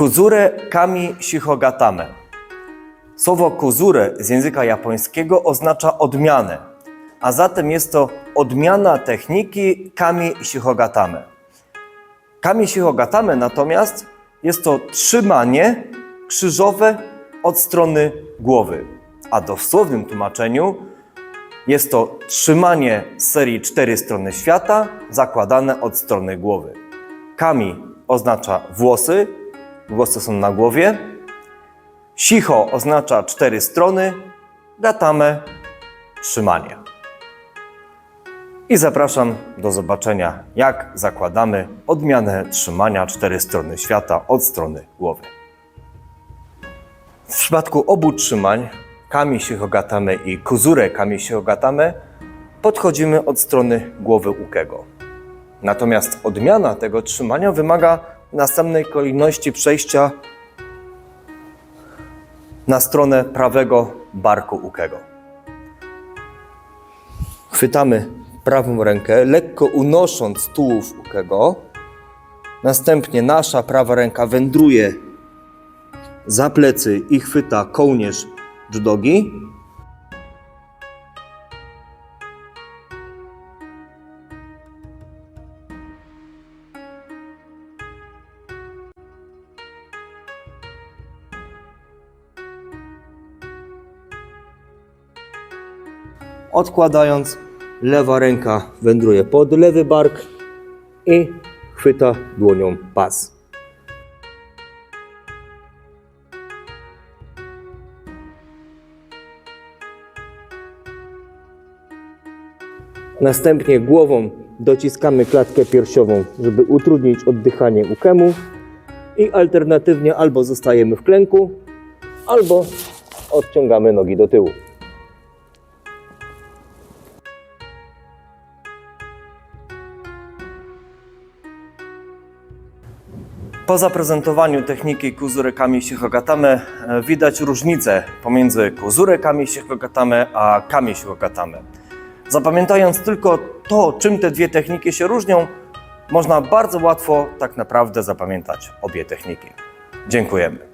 Kuzure kami shihogatame. Słowo kuzure z języka japońskiego oznacza odmianę, a zatem jest to odmiana techniki kami shihogatame. Kami shihogatame natomiast jest to trzymanie krzyżowe od strony głowy, a dosłownym tłumaczeniu jest to trzymanie serii cztery strony świata zakładane od strony głowy. Kami oznacza włosy, włosy są na głowie. Shiho oznacza cztery strony, gatame trzymanie. I zapraszam do zobaczenia, jak zakładamy odmianę trzymania cztery strony świata od strony głowy. W przypadku obu trzymań, kami shihogatame i kuzure kami shihogatame, podchodzimy od strony głowy ukego. Natomiast odmiana tego trzymania wymaga w następnej kolejności przejścia na stronę prawego barku ukego. Chwytamy prawą rękę, lekko unosząc tułów ukego. Następnie nasza prawa ręka wędruje za plecy i chwyta kołnierz judogi. Odkładając, lewa ręka wędruje pod lewy bark i chwyta dłonią pas. Następnie głową dociskamy klatkę piersiową, żeby utrudnić oddychanie ukemu i alternatywnie albo zostajemy w klęku, albo odciągamy nogi do tyłu. Po zaprezentowaniu techniki kuzurekami shihogatame widać różnicę pomiędzy kuzurekami shihogatame a kami shihogatame. Zapamiętając tylko to, czym te dwie techniki się różnią, można bardzo łatwo tak naprawdę zapamiętać obie techniki. Dziękujemy.